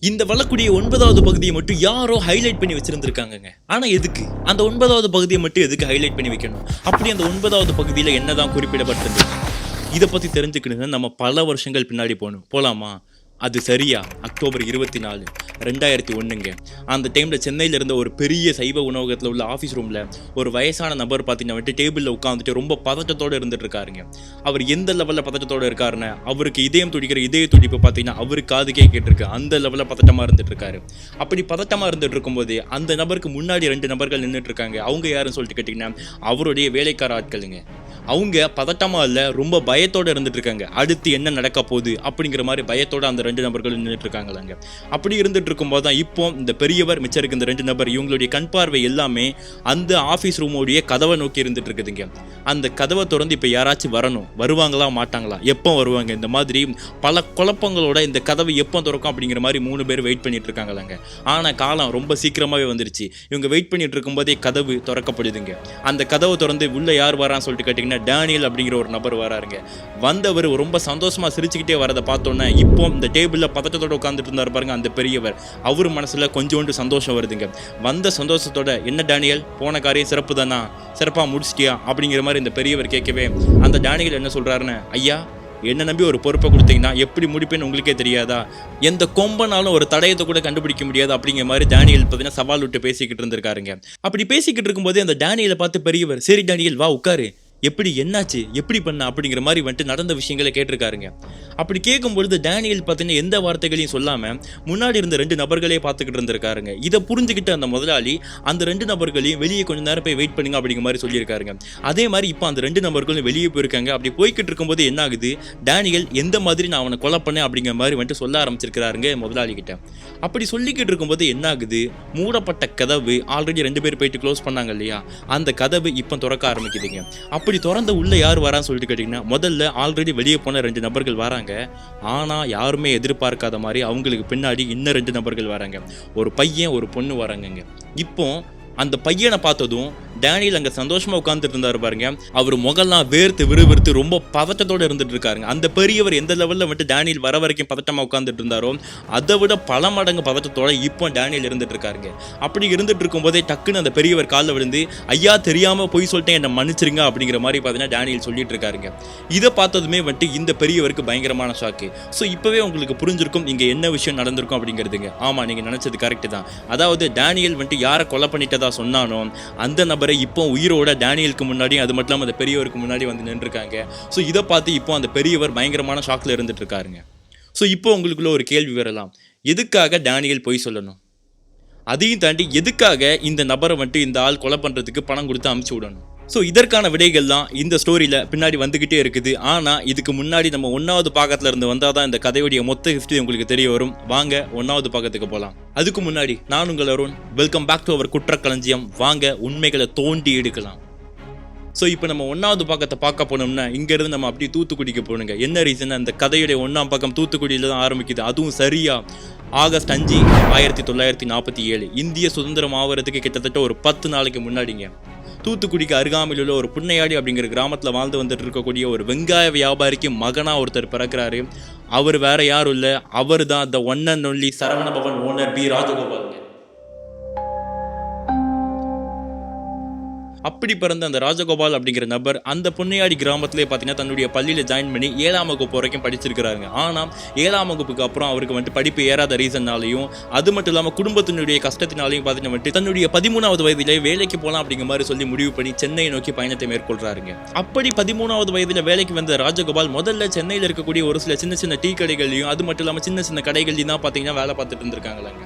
இந்த வழக்குடைய ஒன்பதாவது பகுதியை மட்டும் யாரோ ஹைலைட் பண்ணி வச்சிருந்திருக்காங்கங்க. ஆனா எதுக்கு? அந்த ஒன்பதாவது பகுதியை மட்டும் எதுக்கு ஹைலைட் பண்ணி வைக்கணும்? அப்படி அந்த ஒன்பதாவது பகுதியில என்னதான் குறிப்பிடப்பட்டிருந்தது? இதை பத்தி தெரிஞ்சுக்கணுங்க நம்ம பல வருஷங்கள் பின்னாடி போகணும். போலாமா? அது சரியா? அக்டோபர் இருபத்தி நாலு ரெண்டாயிரத்தி ஒன்றுங்க அந்த டைமில் சென்னையில் இருந்த ஒரு பெரிய சைவ உணவகத்தில் உள்ள ஆஃபீஸ் ரூமில் ஒரு வயசான நபர் பார்த்தீங்கன்னா வந்துட்டு டேபிளில் உட்காந்துட்டு ரொம்ப பதட்டத்தோடு இருந்துட்டு இருக்காருங்க. அவர் எந்த லெவலில் பதட்டத்தோடு இருக்காருன்னு அவருக்கு இதயம் துடிக்கிற இதய துடிப்பு பார்த்தீங்கன்னா அவருக்கு காதுக்கே கேட்டிருக்கு அந்த லெவலில் பதட்டமாக இருந்துட்டு இருக்காரு. அப்படி பதட்டமாக இருந்துட்டு இருக்கும்போது அந்த நபருக்கு முன்னாடி ரெண்டு நபர்கள் நின்றுட்டு இருக்காங்க. அவங்க யாருன்னு சொல்லிட்டு கேட்டிங்கன்னா அவருடைய வேலைக்கார ஆட்களுங்க. அவங்க பதட்டமாக இல்லை ரொம்ப பயத்தோடு இருந்துட்டு இருக்காங்க. அடுத்து என்ன நடக்க போகுது அப்படிங்கிற மாதிரி பயத்தோடு அந்த ரெண்டு நபர்கள் நின்றுட்டு இருக்காங்களாங்க. அப்படி இருந்துட்டு இருக்கும்போது தான் இப்போ இந்த பெரியவர் மிச்சம் இருக்க இந்த ரெண்டு நபர் இவங்களுடைய கண் பார்வை எல்லாமே அந்த ஆஃபீஸ் ரூமோடைய கதவை நோக்கி இருந்துட்டு இருக்குதுங்க. அந்த கதவை திறந்து இப்போ யாராச்சும் வரணும் வருவாங்களா மாட்டாங்களா? எப்போ வருவாங்க? இந்த மாதிரி பல குழப்பங்களோட இந்த கதவை எப்போ திறக்கும் அப்படிங்கிற மாதிரி மூணு பேர் வெயிட் பண்ணிட்டு இருக்காங்களாங்க. ஆனால் காலம் ரொம்ப சீக்கிரமாகவே வந்துருச்சு. இவங்க வெயிட் பண்ணிட்டு இருக்கும்போதே கதவு திறக்கப்படுதுங்க. அந்த கதவை திறந்து உள்ளே யார் வரான்னு சொல்லிட்டு கேட்டிங்கன்னா டேனியல் அப்படிங்கிற ஒரு நபர் வராருங்க. வந்தவர் ரொம்ப சந்தோஷமா சிரிச்சுக்கிட்டே வரதை பார்த்தோன்னே இப்போ இந்த டேபிளில் பதட்டத்தோட உட்காந்துட்டு இருந்தார் பாருங்க அந்த பெரியவர். அவர் மனசுல கொஞ்சோண்டு சந்தோஷம் வருதுங்க. வந்த சந்தோஷத்தோட என்ன டேனியல்? போன காரியம் சிறப்பு தானா? சிறப்பாக முடிச்சிட்டியா? அப்படிங்கிற மாதிரி இந்த பெரியவர் கேட்கவே அந்த டேனியல் என்ன சொல்கிறாருன்னு ஐயா என்ன நம்பி ஒரு பொறுப்பை கொடுத்தீங்கன்னா எப்படி முடிப்பேன்னு உங்களுக்கே தெரியாதா? எந்த கொம்பனாலும் ஒரு தடயத்தை கூட கண்டுபிடிக்க முடியாது அப்படிங்கிற மாதிரி டேனியல் பார்த்தீங்கன்னா சவால் விட்டு பேசிக்கிட்டு இருந்திருக்காருங்க. அப்படி பேசிக்கிட்டு இருக்கும்போது அந்த டேனியலை பார்த்து பெரியவர் சரி டேனியல் வா உட்காரு. எப்படி என்னாச்சு எப்படி பண்ண அப்படிங்கிற மாதிரி வந்துட்டு நடந்த விஷயங்களை கேட்டிருக்காருங்க. அப்படி கேட்கும் பொழுது டேனியல் பார்த்தீங்கன்னா எந்த வார்த்தைகளையும் சொல்லாமல் முன்னாடி இருந்த ரெண்டு நபர்களே பார்த்துக்கிட்டு இருந்திருக்காருங்க. இதை புரிஞ்சுக்கிட்ட அந்த முதலாளி அந்த ரெண்டு நபர்களையும் வெளியே கொஞ்ச நேரம் போய் வெயிட் பண்ணுங்க அப்படிங்கிற மாதிரி சொல்லியிருக்காருங்க. அதே மாதிரி இப்போ அந்த ரெண்டு நபர்களும் வெளியே போயிருக்காங்க. அப்படி போய்கிட்டு இருக்கும்போது என்ன ஆகுது டேனியல் எந்த மாதிரி நான் அவனை கொலை பண்ணேன்? அப்படிங்கிற மாதிரி வந்துட்டு சொல்ல ஆரம்பிச்சிருக்கிறாருங்க முதலாளி கிட்ட. அப்படி சொல்லிக்கிட்டு இருக்கும்போது என்ன ஆகுது மூடப்பட்ட கதவு ஆல்ரெடி ரெண்டு பேர் போயிட்டு க்ளோஸ் பண்ணாங்க இல்லையா? அந்த கதவு இப்போ திறக்க ஆரம்பிக்குதுங்க. அப்படி திறந்த உள்ள யார் வரான்னு சொல்லிட்டு கேட்டிங்கன்னா முதல்ல ஆல்ரெடி வெளியே போன ரெண்டு நபர்கள் வராங்க. ஆனால் யாருமே எதிர்பார்க்காத மாதிரி அவங்களுக்கு பின்னாடி இன்னும் ரெண்டு நபர்கள் வராங்க. ஒரு பையன் ஒரு பொண்ணு வராங்கங்க. இப்போ அந்த பையனை பார்த்ததும் டேனியல் அங்கே சந்தோஷமாக உட்காந்துட்டு இருந்தார் பாருங்க. அவர் முகல்லாம் வேர்த்து விறுவிறுத்து ரொம்ப பதட்டத்தோடு இருந்துட்டு இருக்காருங்க. அந்த பெரியவர் எந்த லெவலில் வந்துட்டு டேனியல் வர வரைக்கும் பதட்டமாக உட்காந்துட்டு இருந்தாரோ அதை விட பல மடங்கு பதட்டத்தோட இப்போ டேனியல் இருந்துட்டு இருக்காருங்க. அப்படி இருந்துட்டு இருக்கும்போதே டக்குன்னு அந்த பெரியவர் காலில் விழுந்து ஐயா தெரியாமல் போய் சொல்லிட்டேன் என்னை மன்னிச்சிருங்க அப்படிங்கிற மாதிரி பார்த்தீங்கன்னா டேனியல் சொல்லிட்டு இருக்காருங்க. இதை பார்த்ததுமே வந்துட்டு இந்த பெரியவருக்கு பயங்கரமான ஷாக்கு ஸோ இப்போவே உங்களுக்கு புரிஞ்சிருக்கும் இங்கே என்ன விஷயம் நடந்திருக்கும் அப்படிங்கிறதுங்க. ஆமாம் நீங்கள் நினச்சது கரெக்டு தான். அதாவது டேனியல் வந்துட்டு யாரை கொலை ஏதா சொன்னானோ அந்த நபரை இப்போ உயிரோட டேனியலுக்கு முன்னாடி அது மட்டும் இல்லாமல் அந்த பெரியவருக்கு முன்னாடி வந்து நின்றுருக்காங்க. ஸோ இதை பார்த்து இப்போ அந்த பெரியவர் பயங்கரமான ஷாக்கில் இருந்துட்டு இருக்காருங்க ஸோ இப்போ உங்களுக்குள்ள ஒரு கேள்வி வரலாம். எதுக்காக டேனியல் பொய் சொல்லணும்? அதையும் தாண்டி எதுக்காக இந்த நபரை வந்துட்டு இந்த ஆள் கொலை பண்ணுறதுக்கு பணம் கொடுத்து அமுச்சு விடணும்? ஸோ இதற்கான விடைகள் தான் இந்த ஸ்டோரியில் பின்னாடி வந்துக்கிட்டே இருக்குது. ஆனால் இதுக்கு முன்னாடி நம்ம ஒன்றாவது பாகத்தில் இருந்து வந்தால் தான் இந்த கதையுடைய மொத்த ஹிஸ்ட்ரி உங்களுக்கு தெரிய வரும். வாங்க ஒன்றாவது பாகத்துக்கு போகலாம் அதுக்கு முன்னாடி நான் உங்கள் அருண். வெல்கம் பேக் டு அவர் குற்றக்களஞ்சியம். வாங்க உண்மைகளை தோண்டி எடுக்கலாம். ஸோ இப்போ நம்ம ஒன்றாவது பக்கத்தை பார்க்க போனோம்னா இங்கேருந்து நம்ம அப்படியே தூத்துக்குடிக்கு போகணுங்க என்ன ரீசன் அந்த கதையுடைய ஒன்றாம் பக்கம் தூத்துக்குடியில் தான் ஆரம்பிக்குது. அதுவும் சரியாக ஆகஸ்ட் அஞ்சு ஆயிரத்தி தொள்ளாயிரத்தி நாற்பத்தி ஏழு. இந்திய சுதந்திரம் ஆகிறதுக்கு கிட்டத்தட்ட ஒரு பத்து நாளைக்கு முன்னாடிங்க. தூத்துக்குடிக்கு அருகாமையில் உள்ள ஒரு புன்னையாடி அப்படிங்கிற கிராமத்தில் வாழ்ந்து வந்துட்டு இருக்கக்கூடிய ஒரு வெங்காய வியாபாரிக்கு மகனாக ஒருத்தர் பிறக்கிறாரு. அவர் வேற யாரும் இல்லை. அவர் தான் the one and only Saravana Bhavan owner P. ராஜகோபாலுங்க. அப்படி பிறந்த அந்த ராஜகோபால் அப்படிங்கிற நபர் அந்த பொன்னையாடி கிராமத்திலே பார்த்தீங்கன்னா தன்னுடைய பள்ளியில் ஜாயின் பண்ணி ஏழாம் வகுப்பு வரைக்கும் படிச்சிருக்கிறாங்க ஆனால் ஏழாம் வகுப்புக்கு அப்புறம் அவருக்கு வந்துட்டு படிப்பு ஏறாத ரீசன்னாலையும் அது மட்டும் இல்லாமல் குடும்பத்தினுடைய கஷ்டத்தினாலையும் பார்த்தீங்கன்னா வந்துட்டு தன்னுடைய பதிமூணாவது வயதிலே வேலைக்கு போகலாம் அப்படிங்கிற மாதிரி சொல்லி முடிவு பண்ணி சென்னை நோக்கி பயணத்தை மேற்கொள்றாருங்க. அப்படி பதிமூணாவது வயதில் வேலைக்கு வந்த ராஜகோபால் முதல்ல சென்னையில் இருக்கக்கூடிய ஒரு சில சின்ன சின்ன டீ கடைகள்லையும் அது மட்டும் இல்லாமல் சின்ன சின்ன கடைகள்லையும் தான் பார்த்தீங்கன்னா வேலை பார்த்துட்டு இருந்திருக்காங்களாங்க.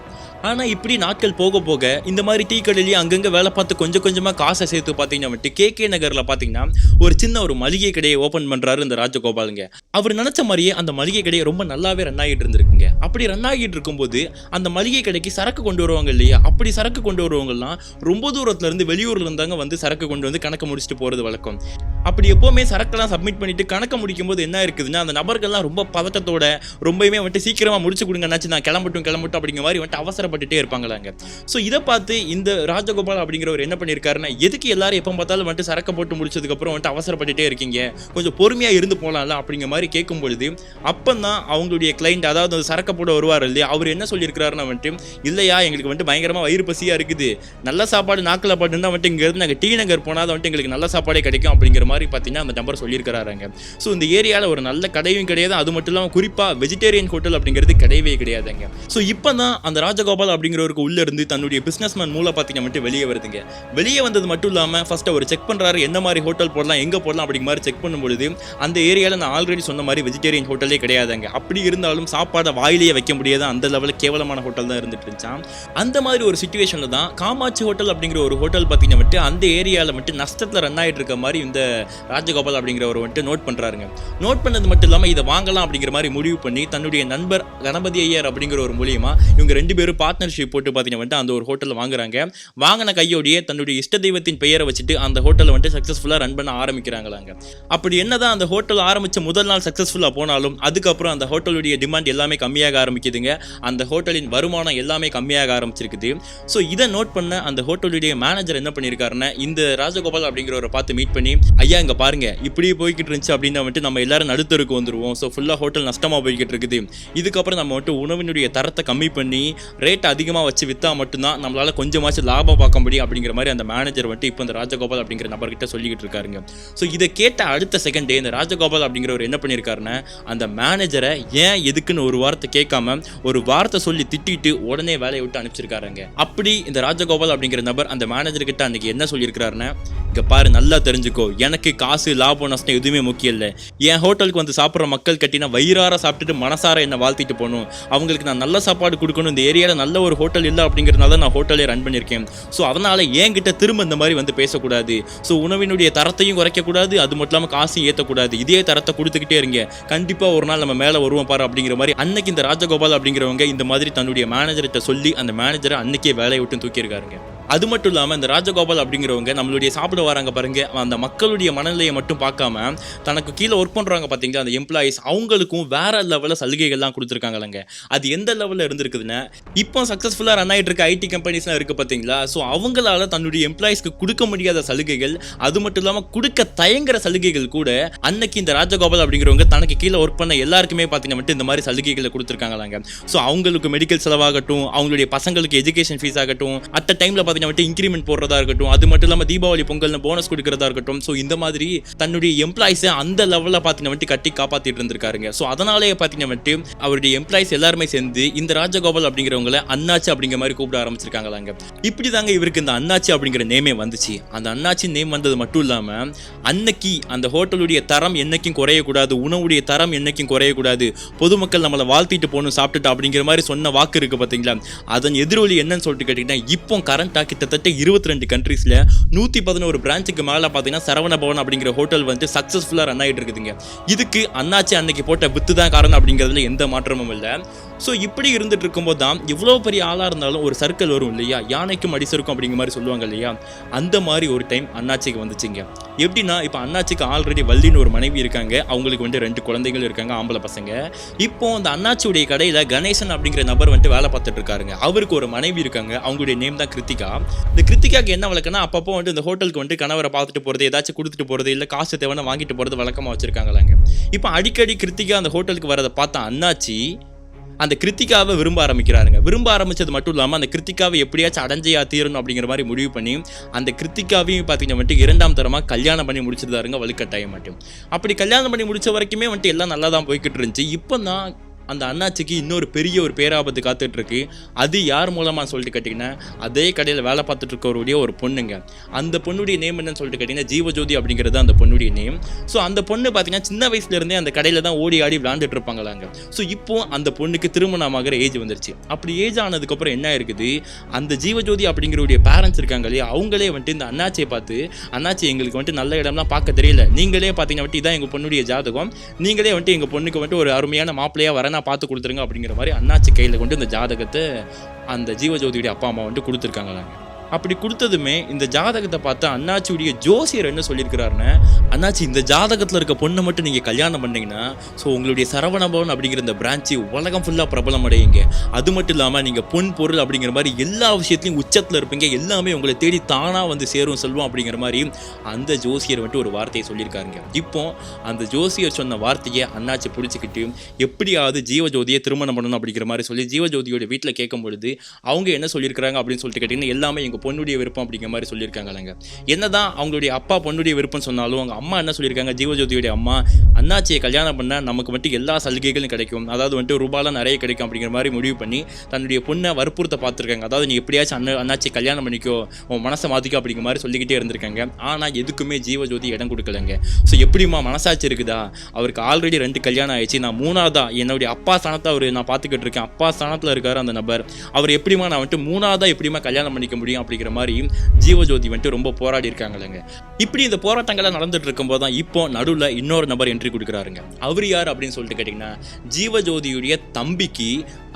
ஆனால் இப்படி நாட்கள் போக போக இந்த மாதிரி டீ கடையிலேயே அங்கங்கே வேலை பார்த்து கொஞ்சம் கொஞ்சமாக காசை சேர்த்து பார்த்தீங்கன்னா வந்துட்டு கே கே நகரில் பார்த்தீங்கன்னா ஒரு சின்ன ஒரு மளிகை கடையை ஓப்பன் பண்ணுறாரு இந்த ராஜகோபாலுங்க. அவர் நினச்ச மாதிரியே அந்த மளிகை கடையை ரொம்ப நல்லாவே ரன் ஆகிட்டு இருந்திருக்குங்க. அப்படி ரன் ஆகிட்டு இருக்கும்போது அந்த மளிகை கடைக்கு சரக்கு கொண்டு வருவாங்க இல்லையா? அப்படி சரக்கு கொண்டு வருவவங்கலாம் ரொம்ப தூரத்துலேருந்து வெளியூரில் இருந்தாங்க வந்து சரக்கு கொண்டு வந்து கணக்கு முடிச்சுட்டு போகிறது வழக்கம். அப்படி எப்போவுமே சரக்கெல்லாம் சப்மிட் பண்ணிட்டு கணக்கு முடிக்கும் போது என்ன இருக்குதுன்னா அந்த நபர்கள்லாம் ரொம்ப பதட்டத்தோட ரொம்பவுமே வந்துட்டு சீக்கிரமாக முடிச்சு கொடுங்கன்னாச்சு நான் கிளம்பட்டும் கிளம்பட்டும் அப்படிங்கிற மாதிரி வந்துட்டு அவசரப்பட்டு அவசரப்பட்டுட்டே இருப்பாங்களாங்க. ஸோ இதை பார்த்து இந்த ராஜகோபால் அப்படிங்கிறவர் என்ன பண்ணியிருக்காருன்னா எதுக்கு எல்லாரும் எப்போ பார்த்தாலும் வந்துட்டு சரக்கு போட்டு முடிச்சதுக்கப்புறம் வந்துட்டு அவசரப்பட்டுட்டே இருக்கீங்க. கொஞ்சம் பொறுமையாக இருந்து போகலாம்ல அப்படிங்கிற மாதிரி கேட்கும் பொழுது அப்போ தான் அவங்களுடைய கிளைண்ட் அதாவது அந்த சரக்கு போட வருவார் இல்லையா அவர் என்ன சொல்லியிருக்கிறாருன்னா வந்துட்டு இல்லையா எங்களுக்கு வந்துட்டு பயங்கரமாக வயிறு பசியாக இருக்குது. நல்ல சாப்பாடு நாக்கில் பாட்டுன்னா வந்துட்டு இங்கேருந்து நாங்கள் டி நகர் போனால் வந்துட்டு எங்களுக்கு நல்ல சாப்பாடே கிடைக்கும். அப்படிங்கிற மாதிரி பார்த்தீங்கன்னா அந்த நம்பர் சொல்லியிருக்கிறாருங்க. ஸோ இந்த ஏரியாவில் ஒரு நல்ல கடையும் கிடையாது. அது மட்டும் இல்லாமல் குறிப்பாக வெஜிடேரியன் ஹோட்டல் அப்படிங்கிறது கிடையவே கிடையாதுங்க. ஸோ இப்போ தான் அந்த ராஜகோபால் அப்படிங்கிறவருக்கு உள்ளே இருந்து தன்னுடைய பிஸ்னஸ் மேன் மூலம் பார்த்தீங்கன்னா மட்டும் வெளியே வருதுங்க. வெளியே வந்தது மட்டும் இல்லாமல் ஃபஸ்ட்டு அவர் செக் பண்ணுறாரு என்ன மாதிரி ஹோட்டல் போடலாம் எங்கே போடலாம் அப்படிங்கிற மாதிரி செக் பண்ணும்பொழுது அந்த ஏரியாவில் நான் ஆல்ரெடி சொன்ன மாதிரி வெஜிடேரியன் ஹோட்டலே கிடையாதுங்க. அப்படி இருந்தாலும் சாப்பாடை வாயிலேயே வைக்க முடியாத அந்த லெவலில் கேவலமான ஹோட்டல் தான் இருந்துட்டு இருந்துச்சான் அந்த மாதிரி ஒரு சுச்சுவேஷனில் தான் காமாட்சி ஹோட்டல் அப்படிங்கிற ஒரு ஹோட்டல் பார்த்தீங்கன்னா வந்துட்டு அந்த ஏரியாவில் மட்டும் நஷ்டத்தில் ரன் ஆகிட்டு இருக்க மாதிரி இந்த ராஜகோபால் அப்படிங்கிறவர் வந்துட்டு நோட் பண்ணுறாருங்க நோட் பண்ணது மட்டும் இல்லாமல் இதை வாங்கலாம் அப்படிங்கிற மாதிரி முடிவு பண்ணி தன்னுடைய நண்பர் கணபதி ஐயர் அப்படிங்கிற ஒரு மூலியமாக இவங்க ரெண்டு பேரும் பார்ட்னர்ஷிப் போட்டு பார்த்தீங்கன்னா வந்துட்டு அந்த ஒரு ஹோட்டலில் வாங்குறாங்க. வாங்கின கையோடையே தன்னுடைய இஷ்ட தெய்வத்தின் பெயரை வச்சுட்டு அந்த ஹோட்டலை வந்துட்டு சக்ஸஸ்ஃபுல்லாக ரன் பண்ண ஆரம்பிக்கிறாங்களாங்க. அப்படி என்னதான் அந்த ஹோட்டல் ஆரம்பிச்ச முதல் நாள் சக்ஸஸ்ஃபுல்லாக போனாலும் அதுக்கப்புறம் அந்த ஹோட்டலுடைய டிமாண்ட் எல்லாமே கம்மியாக ஆரம்பிக்குதுங்க. அந்த ஹோட்டலின் வருமானம் எல்லாமே கம்மியாக ஆரம்பிச்சிருக்குது. ஸோ இதை நோட் பண்ண அந்த ஹோட்டலுடைய மேனேஜர் என்ன பண்ணியிருக்காருன்னா இந்த ராஜகோபால் அப்படிங்கிறவரை பார்த்து மீட் பண்ணி ஐயா இங்கே பாருங்க இப்படியே போய்கிட்டு இருந்துச்சு அப்படின்னா வந்துட்டு நம்ம எல்லாரும் நடுத்தருக்கு வந்துருவோம். ஸோ ஃபுல்லாக ஹோட்டல் நஷ்டமாக போய்கிட்டு இருக்குது. இதுக்கப்புறம் நம்ம வந்துட்டு உணவினுடைய தரத்தை கம்மி பண்ணி ரேட் அதிகமாக வச்சு விற்றா மட்டும்தான் நம்மளால கொஞ்சமாச்சும் லாபம் பார்க்க முடியும் அப்படிங்கிற மாதிரி அந்த மேனேஜர் வந்துட்டு இப்போ இந்த ராஜகோபால் அப்படிங்கிற நபர்கிட்ட சொல்லிக்கிட்டு இருக்காருங்க. ஸோ இதை கேட்ட அடுத்த செகண்டே இந்த ராஜகோபால் அப்படிங்கிறவர் என்ன பண்ணியிருக்காருன்னா அந்த மேனேஜரை ஏன் எதுக்குன்னு ஒரு வார்த்தை கேட்காம ஒரு வார்த்தை சொல்லி திட்டிட்டு உடனே வேலையை விட்டு அனுப்பிச்சிருக்காருங்க. அப்படி இந்த ராஜகோபால் அப்படிங்கிற நபர் அந்த மேனேஜர்கிட்ட அன்னைக்கு என்ன சொல்லியிருக்காருன்னா இங்கே பாரு நல்லா தெரிஞ்சுக்கோ. எனக்கு காசு லாபம் நஷ்டம் எதுவுமே முக்கியம் இல்லை. என் ஹோட்டலுக்கு வந்து சாப்பிட்ற மக்கள் கட்டினா வயிறார சாப்பிட்டுட்டு மனசார என்ன வாழ்த்திட்டு போகணும். அவங்களுக்கு நான் நல்ல சாப்பாடு கொடுக்கணும். இந்த ஏரியாவில் நல்ல ஒரு ஹோட்டல் இல்லை அப்படிங்கிறதுனால நான் ஹோட்டலே ரன் பண்ணியிருக்கேன் ஸோ அதனால் என்கிட்ட திரும்ப இந்த மாதிரி வந்து பேசக்கூடாது. ஸோ உணவினுடைய தரத்தையும் குறைக்கக்கூடாது அது மட்டும் இல்லாமல் காசையும் ஏற்றக்கூடாது இதே தரத்தை கொடுத்துக்கிட்டே இருங்க. கண்டிப்பாக ஒரு நாள் நம்ம மேலே வருவோம் பாரு அப்படிங்கிற மாதிரி அன்னைக்கு இந்த ராஜகோபால் அப்படிங்கிறவங்க இந்த மாதிரி தன்னுடைய மேனேஜர்கிட்ட சொல்லி அந்த மேனேஜரை அன்னைக்கே வேலையை விட்டு தூக்கியிருக்காருங்க. அது மட்டும் இல்லாமல் இந்த ராஜகோபால் அப்படிங்கிறவங்க நம்மளுடைய சாப்பிட வராங்க பாருங்க அந்த மக்களுடைய மனநிலையை மட்டும் பார்க்காம தனக்கு கீழே ஒர்க் பண்ணுறாங்க பார்த்தீங்களா அந்த எம்ப்ளாயிஸ் அவங்களுக்கும் வேற லெவலில் சலுகைகள்லாம் கொடுத்துருக்காங்களாங்க. அது எந்த லெவலில் இருந்திருக்குதுன்னா இப்போ சக்ஸஸ்ஃபுல்லாக ரன் ஆகிட்டு இருக்க ஐடி கம்பெனிஸ்லாம் இருக்குது பார்த்தீங்களா ஸோ அவங்களால தன்னுடைய எம்ப்ளாயிஸ்க்கு கொடுக்க முடியாத சலுகைகள் அது மட்டும் இல்லாமல் கொடுக்க தயங்குற சலுகைகள் கூட அன்னைக்கு இந்த ராஜகோபால் அப்படிங்கிறவங்க தனக்கு கீழே ஒர்க் பண்ண எல்லாருக்குமே பார்த்தீங்கன்னா மட்டும் இந்த மாதிரி சலுகைகளை கொடுத்துருக்காங்களாங்க. ஸோ அவங்களுக்கு மெடிக்கல் செலவாகட்டும் அவங்களுடைய பசங்களுக்கு எஜுகேஷன் ஃபீஸ் ஆகட்டும் அட் டைமில் பார்த்தீங்கன்னா வந்துட்டு இன்க்ரிமெண்ட் போடுறதா இருக்கட்டும் அது மட்டும் இல்லாமல் தீபாவளி பொங்கல்னு போனஸ் கொடுக்கறதா இருக்கட்டும் ஸோ இந்த மாதிரி தன்னுடைய எம்ப்ளாயிஸை அந்த லெவலில் பார்த்தீங்கன்னா வந்துட்டு கட்டி காப்பாற்றிட்டு இருந்திருக்காருங்க. ஸோ அதனாலேயே பார்த்தீங்கன்னா வந்துட்டு அவருடைய எம்ப்ளாயிஸ் எல்லாருமே சேர்ந்து இந்த ராஜகோபால் அப்படிங்கிறவங்கள அண்ணாச்சி அப்படிங்கிற மாதிரி கூப்பிட ஆரம்பிச்சிருக்காங்களாங்க. இப்படி தாங்க இவருக்கு இந்த அண்ணாச்சி அப்படிங்கிற நேமே வந்துச்சு. அந்த அண்ணாச்சி நேம் வந்தது மட்டும் இல்லாமல் அன்னைக்கு அந்த ஹோட்டலுடைய தரம் என்னைக்கும் குறையக்கூடாது உணவுடைய தரம் என்னைக்கும் குறையக்கூடாது பொதுமக்கள் நம்மளை வாழ்த்திட்டு போகணும் சாப்பிட்டுட்டு அப்படிங்கிற மாதிரி சொன்ன வாக்கு இருக்கு பார்த்தீங்களா அதன் எதிரொலி என்னன்னு சொல்லிட்டு கேட்டிங்கன்னா இப்போ கரண்ட்டாக கிட்டத்தட்ட இருபத்தி ரெண்டு கண்ட்ரீஸில் நூற்றி பதினோரு பிரான்ச்சுக்கு மேலே பார்த்தீங்கன்னா சரவண பவன் அப்படிங்கிற ஹோட்டல் வந்து சக்ஸஸ்ஃபுல்லாக ரன் ஆகிட்டு இருக்குதுங்க. இதுக்கு அண்ணாச்சி அன்னைக்கு போட்ட வித்து தான் காரணம் அப்படிங்கிறதுல எந்த மாற்றமும் இல்லை. ஸோ இப்படி இருந்துட்டு இருக்கும்போது தான் இவ்வளோ பெரிய ஆளாக இருந்தாலும் ஒரு சர்க்கிள் வரும் இல்லையா? யானைக்கும் அடி சறுக்கும் அப்படிங்கிற மாதிரி சொல்லுவாங்க இல்லையா? அந்த மாதிரி ஒரு டைம் அண்ணாச்சிக்கு வந்துச்சுங்க. எப்படின்னா இப்போ அண்ணாச்சிக்கு ஆல்ரெடி வள்ளின்னு ஒரு மனைவி இருக்காங்க. அவங்களுக்கு வந்து ரெண்டு குழந்தைகள் இருக்காங்க ஆம்பளை பசங்க. இப்போ அந்த அண்ணாச்சியுடைய கடையில் கணேசன் அப்படிங்கிற நபர் வந்துட்டு வேலை பார்த்துட்டு இருக்காருங்க. அவருக்கு ஒரு மனைவி இருக்காங்க. அவங்களுடைய நேம் தான் கிருத்திகா. இந்த கிருத்திகாக்கு என்ன வழக்கம்னா அப்பப்போ வந்து இந்த ஹோட்டலுக்கு வந்து கணவரை பார்த்துட்டு போகிறது ஏதாச்சும் கொடுத்துட்டு போகிறது இல்லை காசு தேவைன்னா வாங்கிட்டு போகிறது வழக்கமாக வச்சுருக்காங்களாங்க. இப்போ அடிக்கடி கிருத்திகா அந்த ஹோட்டலுக்கு வரதை பார்த்தா அண்ணாச்சி அந்த கிருத்திகாவை விரும்ப ஆரம்பிக்கிறாருங்க. விரும்ப ஆரம்பிச்சது மட்டும் இல்லாமல் அந்த கிருத்திகாவை எப்படியாச்சும் அடைஞ்சையா தீரணும் அப்படிங்கிற மாதிரி முடிவு பண்ணி அந்த கிருத்திகாவையும் பார்த்தீங்கன்னா வந்துட்டு இரண்டாம் தரமாக கல்யாணம் பண்ணி முடிச்சிருந்தாருங்க வலுக்கட்டாயம் மட்டும். அப்படி கல்யாணம் பண்ணி முடிச்ச வரைக்குமே வந்துட்டு எல்லாம் நல்லா தான் போய்கிட்டு இருந்துச்சு. இப்போ தான் அந்த அண்ணாச்சிக்கு இன்னொரு பெரிய ஒரு பேராபத்து காத்துட்டு இருக்கு அது யார் மூலமாக சொல்லிட்டு கேட்டிங்கன்னா அதே கடையில் வேலை பார்த்துட்டு இருக்கவருடைய ஒரு பொண்ணுங்க. அந்த பொண்ணுடைய நேம் என்னன்னு சொல்லிட்டு கேட்டிங்கன்னா ஜீவஜோதி அப்படிங்கிறது அந்த பொண்ணுடைய நேம் ஸோ அந்த பொண்ணு பார்த்தீங்கன்னா சின்ன வயசுல இருந்தே அந்த கடையில் தான் ஓடி ஆடி விளாண்டுட்டு இருப்பாங்களாங்க ஸோ இப்போ அந்த பொண்ணுக்கு திருமணமாகிற ஏஜ் வந்துருச்சு. அப்படி ஏஜ் ஆனதுக்கப்புறம் என்ன இருக்குது அந்த ஜீவஜோதி அப்படிங்கிறவுடைய பேரண்ட்ஸ் இருக்காங்க இல்லையா? அவங்களே வந்துட்டு இந்த அண்ணாச்சியை பார்த்து அண்ணாச்சி எங்களுக்கு வந்துட்டு நல்ல இடம்லாம் பார்க்க தெரியல. நீங்களே பார்த்தீங்கன்னா வந்துட்டு இதான் எங்கள் பொண்ணுடைய ஜாதகம். நீங்களே வந்துட்டு எங்கள் பொண்ணுக்கு வந்துட்டு ஒரு அருமையான மாப்பிள்ளையாக வர நான் பார்த்து கொடுத்துருங்க அப்படிங்கிற மாதிரி அண்ணாச்சி கையில் கொண்டு இந்த ஜாதகத்தை அந்த ஜீவஜோதியுடைய அப்பா அம்மா வந்துட்டு கொடுத்துருக்காங்களாங்க. அப்படி கொடுத்ததுமே இந்த ஜாதகத்தை பார்த்து அண்ணாச்சியுடைய ஜோசியர் என்ன சொல்லியிருக்கிறாருன்னு அண்ணாச்சி இந்த ஜாதகத்தில் இருக்க பொண்ணை மட்டும் நீங்கள் கல்யாணம் பண்ணீங்கன்னா ஸோ உங்களுடைய சரவணபவன் அப்படிங்கிற இந்த பிரான்ச்சு உலகம் ஃபுல்லாக பிரபலம் அடையுங்க. அது மட்டும் இல்லாமல் நீங்கள் பொன் பொருள் அப்படிங்கிற மாதிரி எல்லா விஷயத்துலையும் உச்சத்தில் இருப்பீங்க. எல்லாமே உங்களை தேடி தானாக வந்து சேரும் சொல்லுவோம் அப்படிங்கிற மாதிரி அந்த ஜோசியர் வந்துட்டு ஒரு வார்த்தையை சொல்லியிருக்காருங்க. இப்போ அந்த ஜோசியர் சொன்ன வார்த்தையை அண்ணாச்சி பிடிச்சிக்கிட்டு எப்படியாவது ஜீவஜோதியை திருமணம் பண்ணணும் அப்படிங்கிற மாதிரி சொல்லி ஜீவஜோதியோட வீட்டில் கேட்கும் பொழுது அவங்க என்ன சொல்லியிருக்கிறாங்க? அப்படின்னு சொல்லிட்டு கேட்டிங்கன்னா எல்லாமே எங்கள் பொண்ணுடைய விருப்பம் அப்படிங்கிற மாதிரி சொல்லியிருக்காங்களாங்க. என்னதான் அவங்களுடைய அப்பா பொண்ணுடைய விருப்பம் சொன்னாலும் அவங்க அம்மா என்ன சொல்லியிருக்காங்க? ஜீவஜோதியுடைய அம்மா அண்ணாச்சியை கல்யாணம் பண்ணால் நமக்கு வந்துட்டு எல்லா சலுகைகளும் கிடைக்கும். அதாவது வந்துட்டு ரூபாலாம் நிறைய கிடைக்கும் அப்படிங்கிற மாதிரி முடிவு பண்ணி தன்னுடைய பொண்ணை வற்புறுத்த பார்த்துருக்காங்க. அதாவது நீ எப்படியாச்சும் அண்ணன் அண்ணாச்சி கல்யாணம் பண்ணிக்கோ உன் மனசை மாற்றிக்கோ அப்படிங்கிற மாதிரி சொல்லிக்கிட்டே இருந்திருக்காங்க. ஆனால் எதுக்குமே ஜீவஜோதி இடம் கொடுக்கலங்க. ஸோ எப்படிம்மா மனசாட்சி இருக்குதா? அவருக்கு ஆல்ரெடி ரெண்டு கல்யாணம் ஆயிடுச்சு. நான் மூணாவதா? என்னுடைய அப்பா ஸ்தானத்தை அவர் நான் பார்த்துக்கிட்டு இருக்கேன். அப்பா ஸ்தானத்தில் இருக்கார் அந்த நபர். அவர் எப்படிமா நான் வந்துட்டு மூணாவதா எப்படிமா கல்யாணம் பண்ணிக்க முடியும் அப்படிங்கிற மாதிரி ஜீவஜோதி வந்துட்டு ரொம்ப போராடி இருக்காங்களேங்க இப்படி இந்த போராட்டங்கள்லாம் நடந்துட்டு இருக்கும்போது தான் இப்போ நடுவில் இன்னொரு நபர் என்ட்ரி கொடுக்குறாருங்க. அவர் யார் அப்படின்னு சொல்லிட்டு கேட்டிங்கன்னா ஜீவஜோதியுடைய தம்பிக்கு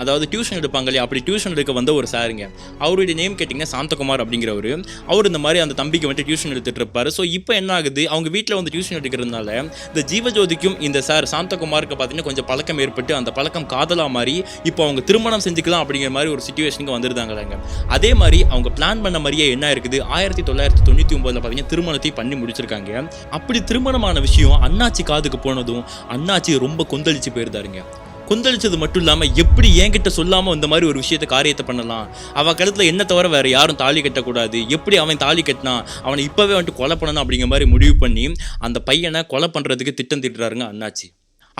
அதாவது டியூஷன் எடுப்பாங்க இல்லையா அப்படி டியூஷன் எடுக்க வந்த ஒரு சாருங்க. அவருடைய நேம் கேட்டிங்கன்னா சாந்தகுமார் அப்படிங்கிறவர். அவர் இந்த மாதிரி அந்த தம்பிக்கு வந்துட்டு டியூஷன் எடுத்துட்டு இருப்பார். ஸோ இப்போ என்ன ஆகுது? அவங்க வீட்டில் வந்து டியூஷன் எடுக்கிறதுனால இந்த ஜீவஜோதிக்கும் இந்த சார் சாந்தகுமாருக்கு பார்த்தீங்கன்னா கொஞ்சம் பழக்கம் ஏற்பட்டு அந்த பழக்கம் காதலாக மாதிரி இப்போ அவங்க திருமணம் செஞ்சுக்கலாம் அப்படிங்கிற மாதிரி ஒரு சுச்சுவேஷனுக்கு வந்துருந்தாங்களாங்க அதே மாதிரி அவங்க பிளான் பண்ண மாதிரியே என்ன இருக்குது? ஆயிரத்தி தொள்ளாயிரத்தி தொண்ணூற்றி ஒன்பதுல பார்த்தீங்கன்னா திருமணத்தை பண்ணி முடிச்சிருக்காங்க. அப்படி திருமணமான விஷயம் அண்ணாச்சி காதுக்கு போனதும் அண்ணாச்சி ரொம்ப கொந்தளிச்சு போயிருந்தாருங்க. கொந்தளிச்சது மட்டும் இல்லாமல் எப்படி என்கிட்ட சொல்லாமல் இந்த மாதிரி ஒரு விஷயத்தை காரியத்தை பண்ணலாம்? அவள் கழுத்தில் என்ன தவிர வேறு யாரும் தாலி கட்டக்கூடாது. எப்படி அவன் தாலி கட்டினா அவனை இப்போவே வந்துட்டு கொலை பண்ணணும் அப்படிங்கிற மாதிரி முடிவு பண்ணி அந்த பையனை கொலை பண்ணுறதுக்கு திட்டம் திட்டுறாருங்க அண்ணாச்சி.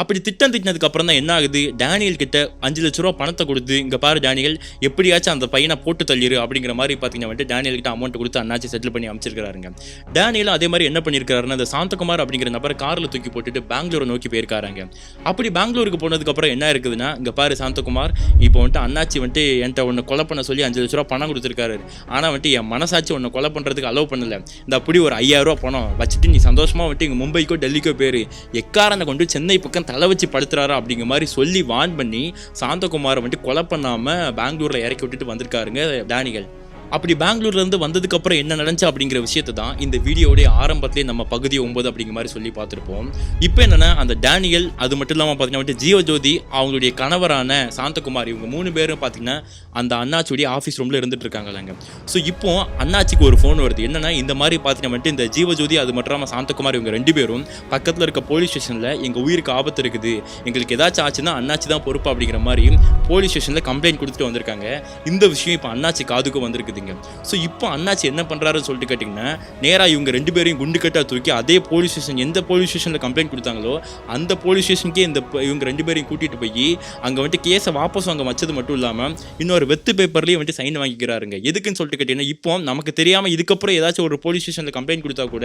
அப்படி திட்டம் திட்டினதுக்கு அப்புறம் தான் என்ன ஆகுது டேனியல் கிட்ட அஞ்சு லட்ச ரூபா பணத்தை கொடுத்து இங்கே பாரு டேனியல் எப்படியாச்சும் அந்த பையனை போட்டு தள்ளிரு அப்படிங்கிற மாதிரி பார்த்தீங்கன்னா வந்துட்டு டேனியல் கிட்ட அமௌண்ட் கொடுத்து அண்ணாச்சி செட்டில் பண்ணி அமைச்சிருக்காருங்க டேனியலும் அதே மாதிரி என்ன பண்ணியிருக்காருன்னா அந்த சாந்தகுமார் அப்படிங்கிற நபரை காரில் தூக்கி போட்டுட்டு பெங்களூரை நோக்கி போயிருக்காருங்க. அப்படி பெங்களூருக்கு போனதுக்கப்புறம் என்ன இருக்குதுன்னா இங்கே பாரு சாந்தகுமார் இப்போ வந்துட்டு அண்ணாச்சி வந்துட்டு என்கிட்ட ஒன்று கொலை பண்ண சொல்லி அஞ்சு லட்ச ரூபா பணம் கொடுத்துருக்காரு. ஆனால் வந்துட்டு என் மனசாட்சி ஒன்று கொலை பண்ணுறதுக்கு அலோவ் பண்ணல. இந்த அப்படி ஒரு ஐயாயிரம் ரூபா பணம் வச்சுட்டு நீ சந்தோஷமா வந்துட்டு இங்கே மும்பைக்கோ டெல்லிக்கோ போயிரு. எக்காரனை கொண்டு சென்னை பக்கம் தலை வச்சு படுத்துறாரா அப்படிங்கிற மாதிரி சொல்லி வான் பண்ணி சாந்தகுமாரை வந்துட்டு கொலை பண்ணாமல் பெங்களூரில் இறக்கி விட்டுட்டு வந்திருக்காருங்க டேனிகள். அப்படி பெங்களூர்லேருந்து வந்ததுக்கப்புறம் என்ன நடந்துச்சு அப்படிங்கிற விஷயத்தை தான் இந்த வீடியோடைய ஆரம்பத்திலே நம்ம பகுதி ஒன்பது அப்படிங்கிற மாதிரி சொல்லி பார்த்துருப்போம். இப்போ என்னென்னா அந்த டேனியல் அது மட்டும் இல்லாமல் பார்த்தீங்கன்னா வந்துட்டு ஜீவஜோதி அவங்களுடைய கணவரான சாந்தகுமார் இவங்க மூணு பேரும் பார்த்தீங்கன்னா அந்த அண்ணாச்சியுடைய ஆஃபீஸ் ரூமில் இருந்துட்டு இருக்காங்களாங்க. ஸோ இப்போ அண்ணாச்சிக்கு ஒரு ஃபோன் வருது. என்னென்னா இந்த மாதிரி பார்த்தீங்கன்னா வந்துட்டு இந்த ஜீவஜோதி அது மட்டும் இல்லாமல் சாந்தகுமார் இவங்க ரெண்டு பேரும் பக்கத்தில் இருக்க போலீஸ் ஸ்டேஷனில் எங்கள் உயிருக்கு ஆபத்து இருக்குது. எங்களுக்கு ஏதாச்சும் ஆச்சுன்னா அண்ணாச்சி தான் பொறுப்பு அப்படிங்கிற மாதிரி போலீஸ் ஸ்டேஷனில் கம்ப்ளைண்ட் கொடுத்துட்டு வந்திருக்காங்க. இந்த விஷயம் இப்போ அண்ணாச்சி காதுக்கு வந்திருக்குது. வருதுங்க ஸோ இப்போ அண்ணாச்சி என்ன பண்ணுறாருன்னு சொல்லிட்டு கேட்டிங்கன்னா நேராக இவங்க ரெண்டு பேரையும் குண்டு கட்டா தூக்கி அதே போலீஸ் ஸ்டேஷன் எந்த போலீஸ் ஸ்டேஷனில் கம்ப்ளைண்ட் கொடுத்தாங்களோ அந்த போலீஸ் ஸ்டேஷனுக்கே இந்த இவங்க ரெண்டு பேரையும் கூட்டிகிட்டு போய் அங்கே வந்துட்டு கேஸை வாபஸ் வாங்க வச்சது மட்டும் இல்லாமல் இன்னொரு வெத்து பேப்பர்லேயும் வந்துட்டு சைன் வாங்கிக்கிறாருங்க. எதுக்குன்னு சொல்லிட்டு கேட்டிங்கன்னா இப்போ நமக்கு தெரியாமல் இதுக்கப்புறம் ஏதாச்சும் ஒரு போலீஸ் ஸ்டேஷனில் கம்ப்ளைண்ட் கொடுத்தா கூட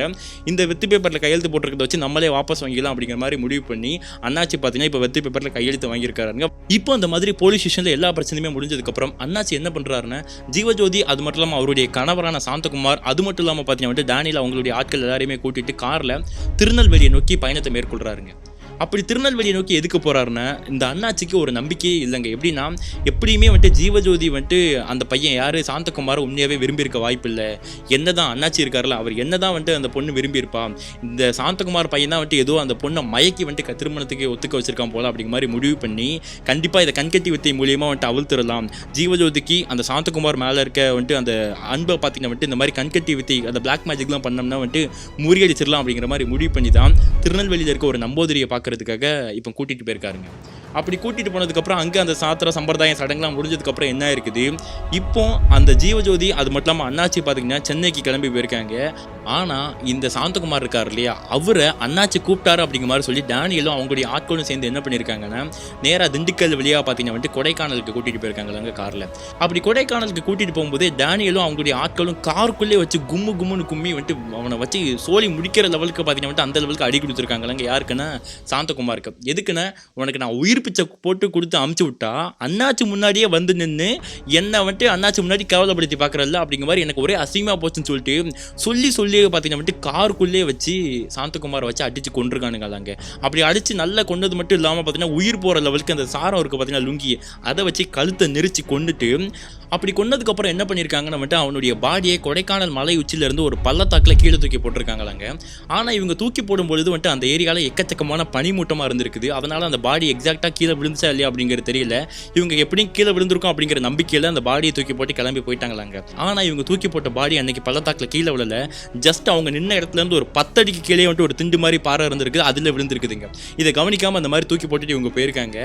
இந்த வெத்து பேப்பரில் கையெழுத்து போட்டிருக்கிறத வச்சு நம்மளே வாபஸ் வாங்கிக்கலாம் அப்படிங்கிற மாதிரி முடிவு பண்ணி அண்ணாச்சி பார்த்தீங்கன்னா இப்போ வெத்து பேப்பரில் கையெழுத்து வாங்கியிருக்காருங்க. இப்போ அந்த மாதிரி போலீஸ் ஸ்டேஷனில் எல்லா பிரச்சனையுமே முடிஞ்சதுக்கப்புறம் அண்ணாச்சி என்ன பண்ணுறாருன்னா ஜீவஜோதி அது மட்டும் இல்லாமல் அவருடைய கணவரான சாந்தகுமார் அது மட்டும் இல்லாமல் பார்த்தீங்கன்னா வந்துட்டு டேனியில் அவங்களுடைய ஆட்கள் எல்லாரையுமே கூட்டிட்டு காரில் திருநெல்வேலியை நோக்கி பயணத்தை மேற்கொள்கிறாருங்க அப்படி திருநெல்வேலியை நோக்கி எதுக்கு போகிறாருன்னா இந்த அண்ணாச்சிக்கு ஒரு நம்பிக்கையே இல்லைங்க. எப்படின்னா எப்படியுமே வந்துட்டு ஜீவஜோதி வந்துட்டு அந்த பையன் யார்? சாந்தகுமார் உண்மையாகவே விரும்பியிருக்க வாய்ப்பு இல்லை என்னதான் அண்ணாச்சி இருக்கார்ல அவர் என்னதான் வந்துட்டு அந்த பொண்ணு விரும்பியிருப்பா? இந்த சாந்தகுமார் பையன் தான் வந்துட்டு ஏதோ அந்த பொண்ணை மயக்கி வந்துட்டு திருமணத்துக்கு ஒத்துக்க வச்சிருக்கான் போல அப்படிங்கிற மாதிரி முடிவு பண்ணி கண்டிப்பாக இதை கண்கட்டி வித்தை மூலியமாக வந்துட்டு அவிழ்த்துடலாம். ஜீவஜோதிக்கு அந்த சாந்தகுமார் மேலே இருக்க வந்துட்டு அந்த அன்பை பார்த்தீங்கன்னா வந்துட்டு இந்த மாதிரி கண்கட்டி வித்தை அந்த பிளாக் மேஜிக்லாம் பண்ணோம்னா வந்துட்டு முறியடிச்சிடலாம் அப்படிங்கிற மாதிரி முடிவு பண்ணி தான் திருநெல்வேலியில் இருக்க ஒரு நம்போதரியை பார்க்குறதுக்காக இப்போ கூட்டிகிட்டு போயிருக்காருங்க. அப்படி கூட்டிகிட்டு போனதுக்கப்புறம் அங்கே அந்த சாத்திர சம்பிரதாயம் சடங்குலாம் முடிஞ்சதுக்கப்புறம் என்ன இருக்குது? இப்போ அந்த ஜீவஜோதி அது மட்டும் இல்லாமல் அண்ணாச்சி பார்த்தீங்கன்னா சென்னைக்கு கிளம்பி போயிருக்காங்க. ஆனால் இந்த சாந்தகுமார் இருக்கார் இல்லையா? அவரை அண்ணாச்சி கூப்பிட்டாரு அப்படிங்கிற மாதிரி சொல்லி டேனியலும் அவங்களுடைய ஆட்களும் சேர்ந்து என்ன பண்ணியிருக்காங்கன்னா நேராக திண்டுக்கல் வழியாக பார்த்தீங்கன்னா வந்துட்டு கொடைக்கானலுக்கு கூட்டிகிட்டு போயிருக்காங்க காரில். அப்படி கொடைக்கானலுக்கு கூட்டிகிட்டு போகும்போது டேனியலும் அவங்களுடைய ஆட்களும் காருக்குள்ளே வச்சு கும்மு கும்முன்னு கும்மி வந்துட்டு அவனை வச்சு சோழி முடிக்கிற லெவலுக்கு பார்த்தீங்கன்னா வந்துட்டு அந்த லெவலுக்கு அடி கொடுத்துருக்காங்களாங்க யாருக்குன்னா சாந்தகுமாருக்கு. எதுக்குன்னா உனக்கு நான் உயிர் பிச்சை போட்டு கொடுத்து அமுச்சு விட்டா அண்ணாச்சி முன்னாடியே வந்து நின்று என்னை வந்துட்டு அண்ணாச்சி முன்னாடி கேவலப்படுத்தி பார்க்குறல்ல அப்படிங்கிற மாதிரி எனக்கு ஒரே அசிங்கமாக போச்சுன்னு சொல்லிட்டு சொல்லி சொல்லி பார்த்தீங்கன்னா வந்துட்டு காருக்குள்ளேயே வச்சு சாந்தகுமாரை வச்சு அடித்து கொண்டிருக்கானுங்க அங்கே அப்படி அடித்து நல்லா கொண்டது மட்டும் இல்லாமல் பார்த்தீங்கன்னா உயிர் போகிற லெவலுக்கு அந்த சாரம் இருக்குது பார்த்தீங்கன்னா லுங்கி அதை வச்சு கழுத்தை நெரிச்சு கொண்டுட்டு அப்படி கொண்டதுக்கப்புறம் என்ன பண்ணியிருக்காங்கன்னு வந்துட்டு அவனுடைய பாடியை கொடைக்கானல் மலை உச்சியிலேருந்து ஒரு பள்ளத்தாக்கில் கீழே தூக்கி போட்டிருக்காங்களாங்க ஆனால் இவங்க தூக்கி போடும்பொழுது வந்துட்டு அந்த ஏரியாவில் எக்கச்சக்கமான பனிமூட்டமாக இருந்திருக்குது. அதனால் அந்த பாடி எக்ஸாக்டாக கீழே விழுந்துச்சா இல்லையா அப்படிங்கிறது தெரியல. இவங்க எப்படியும் கீழே விழுந்திருக்கும் அப்படிங்கிற நம்பிக்கையில் அந்த பாடியை தூக்கி போட்டு கிளம்பி போயிட்டாங்களாங்க. ஆனால் இவங்க தூக்கி போட்ட பாடி அன்னைக்கு பள்ளத்தாக்கில் கீழே விழல. ஜஸ்ட் அவங்க நின்ன இடத்துல இருந்து ஒரு பத்தடிக்கு கீழே வந்துட்டு ஒரு திண்டு மாதிரி பாறை இருந்திருக்கு. அதில் விழுந்திருக்குதுங்க. இதை கவனிக்காமல் அந்த மாதிரி தூக்கி போட்டுட்டு இவங்க போயிருக்காங்க.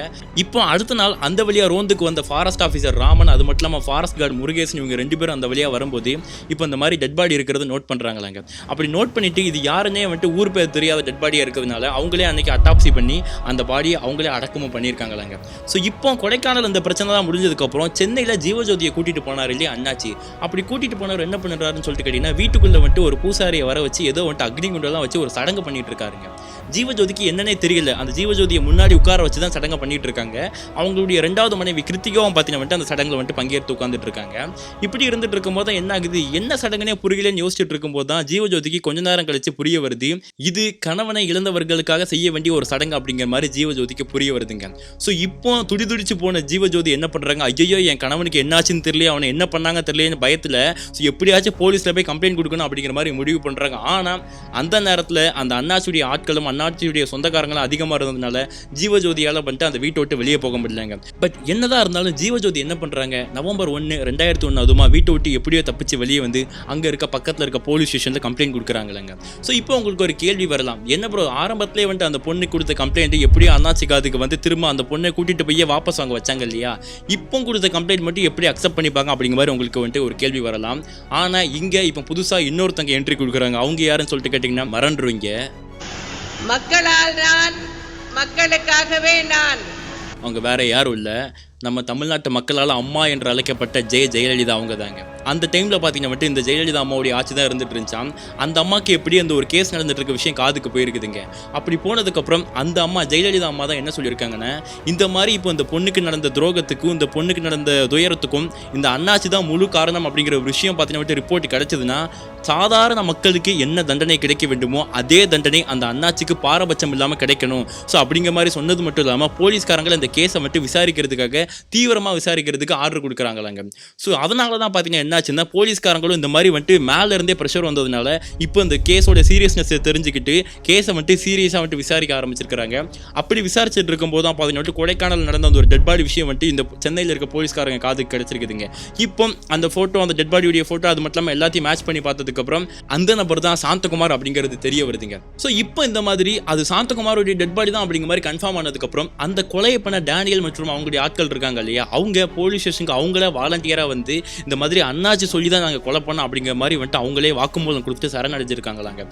இப்போ அடுத்த நாள் அந்த வழியாக ரோந்துக்கு வந்த ஃபாரஸ்ட் ஆஃபீஸர் ராமன் அது மட்டும் இல்லாமல் ஃபாரஸ்ட் கார்டு முருகேசன் இவங்க ரெண்டு பேரும் அந்த வழியாக வரும்போது இப்போ இந்த மாதிரி டெட் பாடி இருக்கிறத நோட் பண்ணுறாங்களாங்க அப்படி நோட் பண்ணிட்டு இது யாருன்னே வந்துட்டு ஊர் பேர் தெரியாத டெட் பாடியாக இருக்கிறதுனால அவங்களே அன்னைக்கு அட்டாப்சி பண்ணி அந்த பாடியை அவங்களே அடக்கமும் பண்ணியிருக்காங்களாங்க. ஸோ இப்போ கொடைக்கானல் அந்த பிரச்சனை தான் முடிஞ்சதுக்கப்புறம் சென்னையில் ஜீவஜோதியை கூட்டிட்டு போனார் இல்லையா அண்ணாச்சி? அப்படி கூட்டிட்டு போனவர் என்ன பண்ணுறாருன்னு சொல்லிட்டு கேட்டிங்கன்னா வீட்டுக்குள்ள வந்துட்டு ஒரு பூசாரியை வர வச்சு ஏதோ வந்துட்டு அக்னி குண்டெல்லாம் வச்சு ஒரு சடங்கு பண்ணிட்டு இருக்காருங்க. ஜீவஜோதிக்கு என்னன்னே தெரியல. அந்த ஜீவஜோதியை முன்னாடி உட்கார வச்சு தான் சடங்கை பண்ணிட்டு இருக்காங்க. அவங்களுடைய ரெண்டாவது மனைவி கிருத்திகாவும் பார்த்தீங்கன்னா வந்துட்டு அந்த சடங்கில் வந்துட்டு பங்கேற்று உட்காந்துட்டு இருக்காங்க. இப்படி இருந்துட்டு இருக்கும்போது தான் என்ன ஆகுது? என்ன சடங்குனே புரியலன்னு யோசிச்சுட்டு இருக்கும்போது தான் ஜீவஜோதிக்கு கொஞ்ச நேரம் கழிச்சு புரிய வருது. இது கணவனை இழந்தவர்களுக்காக செய்ய வேண்டிய ஒரு சடங்கு அப்படிங்கிற மாதிரி ஜீவஜோதிக்கு புரிய வருதுங்க. ஸோ இப்போ துடிதுடிச்சு போன ஜீவஜோதி என்ன பண்றாங்க? ஐயோ என் கணவனுக்கு என்னாச்சுன்னு தெரியல அவனை என்ன பண்ணாங்க தெரியலன்னு பயத்துல ஸோ எப்படியாச்சும் போலீஸ்ல போய் கம்ப்ளைண்ட் கொடுக்கணும் அப்படிங்கிற மாதிரி முடிவு பண்றாங்க. ஆனா அந்த நேரத்துல அந்த அண்ணாச்சியுடைய ஆட்களும் அண்ணாச்சியுடைய சொந்தக்காரங்களும் அதிகமா இருந்ததுனால ஜீவஜோதியால் வந்துட்டு அந்த வீட்டை விட்டு வெளியே போக முடியலங்க. பட் என்னதான் இருந்தாலும் ஜீவஜோதி என்ன பண்றாங்க? நவம்பர் ஒன்று ரெண்டாயிரத்தி ஒன்று அதுமா வீட்டை விட்டு எப்படியோ தப்பிச்சு வெளியே வந்து அங்க இருக்க பக்கத்துல இருக்க போலீஸ் ஸ்டேஷனில் கம்ப்ளைண்ட் கொடுக்குறாங்கல்லங்க. ஸோ இப்போ உங்களுக்கு ஒரு கேள்வி வரலாம். என்ன ப்ரோ ஆரம்பத்திலே வந்துட்டு அந்த பொண்ணு கொடுத்த கம்ப்ளைண்ட் எப்படியோ அண்ணாச்சி காதுக்கு வந்து திரும்ப அந்த பொண்ணை கூட்டிட்டு போய் வாபஸ் வாங்க வச்சாங்க இல்லையா? இப்போ கொடுத்த கம்ப்ளைண்ட் மட்டும் எப்படி அக்செப்ட் பண்ணிப்பாங்க அப்படிங்கிற மாதிரி உங்களுக்கு வந்துட்டு ஒரு கேள்வி வரலாம். ஆனா இங்க இப்போ புதுசா இன்னொருத்தங்க என்ட்ரி கொடுக்குறாங்க. அவங்க யாருன்னு சொல்லிட்டு கேட்டிங்கன்னா மறந்துருவீங்க. மக்களால் நான் மக்களுக்காகவே நான் அவங்க வேற யாரும் இல்லை. நம்ம தமிழ்நாட்டு மக்களால் அம்மா என்று அழைக்கப்பட்ட ஜெய ஜெயலலிதா அவங்க தாங்க அந்த டைமில் பார்த்தீங்கன்னா மட்டும் இந்த ஜெயலலிதா அம்மாவுடைய ஆட்சி தான் இருந்துட்டு இருந்துச்சான் அந்த அம்மாக்கு எப்படி அந்த ஒரு கேஸ் நடந்துட்டு இருக்க விஷயம் காதுக்கு போயிருக்குதுங்க. அப்படி போனதுக்கப்புறம் அந்த அம்மா ஜெயலலிதா அம்மா தான் என்ன சொல்லியிருக்காங்கன்னா இந்த மாதிரி இப்போ இந்த பொண்ணுக்கு நடந்த துரோகத்துக்கும் இந்த பொண்ணுக்கு நடந்த துயரத்துக்கும் இந்த அண்ணாச்சி தான் முழு காரணம் அப்படிங்கிற ஒரு விஷயம் பார்த்தீங்கன்னா மட்டும் ரிப்போர்ட் கிடச்சதுன்னா சாதாரண மக்களுக்கு என்ன தண்டனை கிடைக்க வேண்டுமோ அதே தண்டனை அந்த அண்ணாச்சிக்கு பாரபட்சம் இல்லாமல் கிடைக்கணும். ஸோ அப்படிங்கிற மாதிரி சொன்னது மட்டும் இல்லாமல் போலீஸ்காரங்களை இந்த கேஸை மட்டும் விசாரிக்கிறதுக்காக தீவிரமாக விசாரிக்கிறதுக்கு ஆர்டர் கொடுக்குறாங்களாங்க. ஸோ அதனால தான் பார்த்தீங்கன்னா என்னாச்சுன்னா போலீஸ்காரங்களும் இந்த மாதிரி வந்துட்டு மேலேருந்தே ப்ரெஷர் வந்ததுனால இப்போ இந்த கேஸோட சீரியஸ்னஸ் தெரிஞ்சுக்கிட்டு கேஸை வந்துட்டு சீரியஸாக வந்துட்டு விசாரிக்க ஆரம்பிச்சிருக்காங்க அப்படி விசாரிச்சுட்டு இருக்கும்போது தான் பார்த்தீங்கன்னா கொடைக்கானல் நடந்த அந்த ஒரு டெட் பாடி விஷயம் வந்துட்டு இந்த சென்னையில் இருக்க போலீஸ்காரங்க காதுக்கு கிடைச்சிருக்குதுங்க. இப்போ அந்த ஃபோட்டோ அந்த டெட் பாடியுடைய ஃபோட்டோ அது மட்டும் இல்லாமல் எல்லாத்தையும் மேட்ச் பண்ணி பார்த்ததுக்கப்புறம் அந்த நபர் தான் சாந்தகுமார் அப்படிங்கிறது தெரிய வருதுங்க. ஸோ இப்போ இந்த மாதிரி அது சாந்தகுமாருடைய டெட் பாடி தான் அப்படிங்கிற மாதிரி கன்ஃபார்ம் ஆனதுக்கப்புறம் அந்த கொலையை பண்ண டேனியல் மற்றும் அவங்களுடைய ஆட்கள் இருக்காங்க இல்லையா? அவங்க போலீஸ் ஸ்டேஷனுக்கு அவங்களே வாலண்டியராக வந்து இந்த மாதிரி அண்ணாச்சி சொல்லி தான் நாங்கள் கொலை பண்ணோம் அப்படிங்கிற மாதிரி வந்துட்டு அவங்களே வாக்குமூலம் கொடுத்து சரணடைஞ்சிருக்காங்களாங்க.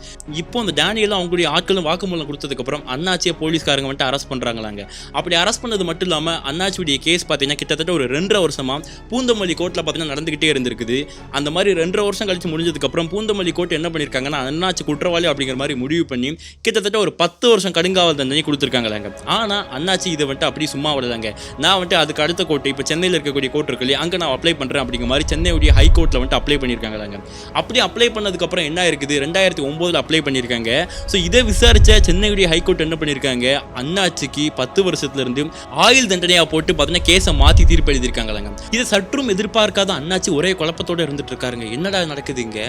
இப்போ அந்த டேனியலும் அவங்களுடைய ஆட்களும் வாக்குமூலம் கொடுத்ததுக்கப்புறம் அண்ணாச்சியை போலீஸ்காரங்க வந்துட்டு அரெஸ்ட் பண்ணுறாங்களாங்க அப்படி அரெஸ்ட் பண்ணது மட்டும் இல்லாமல் அண்ணாச்சியுடைய கேஸ் பார்த்தீங்கன்னா கிட்டத்தட்ட ஒரு ரெண்டரை வருஷமா பூந்தமல்லி கோர்ட்டில் பார்த்தீங்கன்னா நடந்துக்கிட்டே இருந்திருக்குது. அந்த மாதிரி ரெண்டரை வருஷம் கழிச்சு முடிஞ்சதுக்கப்புறம் பூந்தமல்லி கோர்ட் என்ன பண்ணியிருக்காங்கன்னா அண்ணாச்சி குற்றவாளி அப்படிங்கிற மாதிரி முடிவு பண்ணி கிட்டத்தட்ட ஒரு பத்து வருஷம் கடுங்காவல் தண்டனை கொடுத்துருக்காங்களாங்க. ஆனால் அண்ணாச்சி இதை வந்துட்டு அப்படி சும்மா விடலாங்க. நான் வந்துட்டு அதுக்கு அடுத்த கோர்ட்டு இப்போ சென்னையில் இருக்கக்கூடிய கோர்ட் இருக்கு இல்லையா அங்கே நான் அப்ளை பண்ணுறேன் அப்படிங்கிற மாதிரி சென்னையுடைய ஹை கோர்ட்டில் வந்துட்டு அப்ளை பண்ணியிருக்காங்களாங்க. அப்படி அப்ளை பண்ணதுக்கப்புறம் என்ன இருக்குது? ரெண்டாயிரத்தி ஒம்போதில் அப்ளை பண்ணியிருக்காங்க. ஸோ இதை விசாரித்த சென்னையுடைய ஹைகோர்ட் என்ன பண்ணியிருக்காங்க? அண்ணாச்சிக்கு பத்து வருஷத்துலேருந்து ஆயுள் தண்டனையாக போட்டு பார்த்தீங்கன்னா கேஸை மாற்றி தீர்ப்பு எழுதியிருக்காங்களாங்க. இதை சற்றும் எதிர்பார்க்காத அண்ணாச்சி ஒரே குழப்பத்தோட இருந்துட்டு இருக்காருங்க. என்னடா நடக்குதுங்க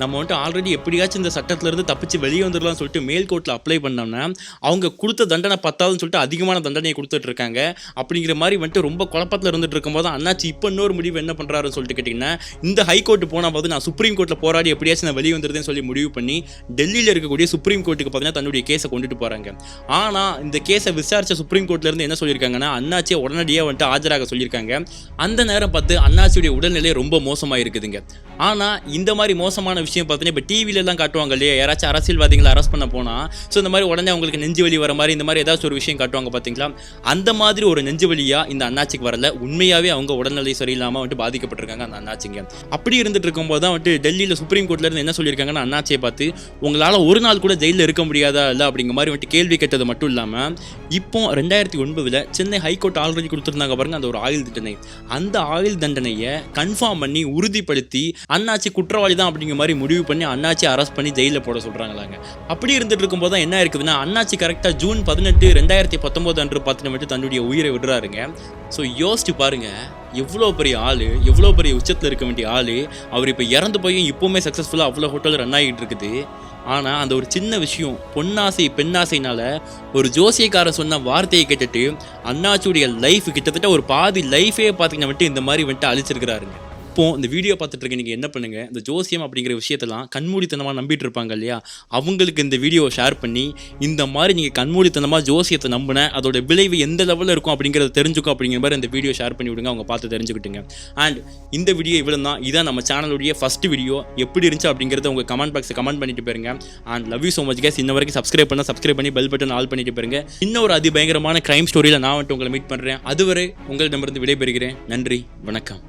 நம்ம வந்துட்டு ஆல்ரெடி எப்படியாச்சும் இந்த சட்டத்திலேருந்து தப்பிச்சு வெளியே வந்துடலாம்னு சொல்லிட்டு மேல் கோர்ட்டில் அப்ளை பண்ணோம்னா அவங்க கொடுத்த தண்டனை பத்தாதுன்னு சொல்லிட்டு அதிகமான தண்டனையை கொடுத்துட்டு இருக்காங்க. அப்படிங்கிற மாதிரி வந்துட்டு ரொம்ப குழப்பத்தில் இருந்துட்டு இருக்கும்போது அண்ணாச்சி இப்போ இன்னொரு முடிவு என்ன பண்ணுறாருன்னு சொல்லிட்டு கேட்டிங்கன்னா இந்த ஹைகோர்ட்டு போனால் போது நான் சுப்ரீம் கோர்ட்டில் போராடி எப்படியாச்சும் நான் வெளியே வந்துருதுன்னு சொல்லி முடிவு பண்ணி டெல்லியில் இருக்கக்கூடிய சுப்ரீம் கோர்ட்டுக்கு பார்த்தீங்கன்னா தன்னுடைய கேஸை கொண்டுட்டு போறாங்க. ஆனால் இந்த கேஸை விசாரிச்ச சுப்ரீம் கோர்ட்ல இருந்து என்ன சொல்லியிருக்காங்கன்னா அண்ணாச்சியை உடனடியாக வந்துட்டு ஆஜராக சொல்லியிருக்காங்க. அந்த நேரம் பார்த்து அண்ணாச்சியுடைய உடல்நிலை ரொம்ப மோசமாக இருக்குதுங்க. ஆனால் இந்த மாதிரி மோசமான விஷயம் பார்த்தீங்கன்னா இப்போ எல்லாம் காட்டுவாங்க இல்லையா? யாராச்சும் அரசியல்வாதிகளை அரெஸ்ட் பண்ண போனால் ஸோ இந்த மாதிரி உடனே அவங்களுக்கு நெஞ்சு வலி வர மாதிரி இந்த மாதிரி ஏதாச்சும் ஒரு விஷயம் காட்டுவாங்க பார்த்தீங்களா? அந்த மாதிரி ஒரு நெஞ்சு வலியா இந்த அண்ணாச்சிக்கு வரல. உண்மையாகவே அவங்க உடல்நிலை சரியில்லாமல் வந்துட்டு பாதிக்கப்பட்டிருக்காங்க அந்த அண்ணாச்சிங்க. அப்படி இருந்துட்டு இருக்கும்போது தான் வந்துட்டு டெல்லியில் சுப்ரீம் கோர்ட்ல இருந்து என்ன சொல்லியிருக்காங்கன்னா அண்ணாச்சியை பார்த்து உங்களால் ஒரு நாள் கூட ஜெயிலில் இருக்க முடியாதா இல்லை? அப்படிங்கிற மாதிரி வந்துட்டு கேள்வி கேட்டது மட்டும் இல்லாமல் இப்போ ரெண்டாயிரத்தி ஒன்பதில் சென்னை ஹைகோர்ட் ஆல்ரெடி கொடுத்துருந்தாங்க பாருங்க அந்த ஒரு ஆயுள் தண்டனை. அந்த ஆயுள் தண்டனையை கன்ஃபார்ம் பண்ணி உறுதிப்படுத்தி அண்ணாச்சி குற்றவாளி தான் அப்படிங்கிற மாதிரி முடிவு பண்ணி அண்ணாச்சி அரெஸ்ட் பண்ணி ஜெயிலில் போட சொல்கிறாங்களாங்க அப்படி இருந்துட்டு இருக்கும்போது தான் என்ன இருக்குதுன்னா அண்ணாச்சி கரெக்டாக ஜூன் பதினெட்டு ரெண்டாயிரத்தி பத்தொம்போது அன்று பார்த்துட்டு மட்டும் தன்னுடைய உயிரை விடுறாருங்க. ஸோ யோசிச்சு பாருங்க எவ்வளோ பெரிய ஆள் எவ்வளோ பெரிய உச்சத்தில் இருக்க வேண்டிய ஆள் அவர் இப்போ இறந்து போய் இப்போவுமே சக்ஸஸ்ஃபுல்லாக அவ்வளோ ஹோட்டல் ரன் ஆகிட்டு இருக்குது. ஆனால் அந்த ஒரு சின்ன விஷயம் பொன்னாசை பெண்ணாசைனால ஒரு ஜோசியக்காரர் சொன்ன வார்த்தையை கேட்டுட்டு அண்ணாச்சியுடைய லைஃப் கிட்டத்தட்ட ஒரு பாதி லைஃபே பார்த்தீங்கன்னா வந்துட்டு இந்த மாதிரி வந்துட்டு அழிச்சிருக்கிறாருங்க. இப்போ இந்த வீடியோ பார்த்துட்டு இருக்க நீங்கள் என்ன பண்ணுங்க? இந்த ஜோசியம் அப்படிங்கிற விஷயத்தெல்லாம் கண்மூடித்தனமாக நம்பிட்டு இருப்பாங்க இல்லையா? அவங்களுக்கு இந்த வீடியோவை ஷேர் பண்ணி இந்த மாதிரி நீங்கள் கண்மூடித்தனமாக ஜோசியத்தை நம்பின அதோட விளைவு எந்த லெவலில் இருக்கும் அப்படிங்கிறத தெரிஞ்சுக்கும் அப்படிங்கிற மாதிரி இந்த வீடியோ ஷேர் பண்ணி விடுங்க. அவங்க பார்த்து தெரிஞ்சுக்கிட்டுங்க. அண்ட் இந்த வீடியோ இவ்வளோ தான். இதான் நம்ம சேனலுடைய ஃபஸ்ட் வீடியோ எப்படி இருந்துச்சு அப்படிங்கிறத உங்கள் கமெண்ட் பாக்ஸை கமெண்ட் பண்ணிட்டு போயிருங்க. And love you so much case இன்ன வரைக்கும் சப்ஸ்கிரைப் பண்ணால் சப்ஸ்கிரைப் பண்ணி பெல் பட்டன் ஆல் பண்ணிட்டு போயிருங்க. இன்னொரு அதிபயங்கரமான கிரைம் ஸ்டோரியில் நான் வந்துட்டு உங்களை மீட் பண்ணுறேன் அதுவரை உங்களிடமிருந்து விடைபெறுகிறேன். நன்றி. வணக்கம்.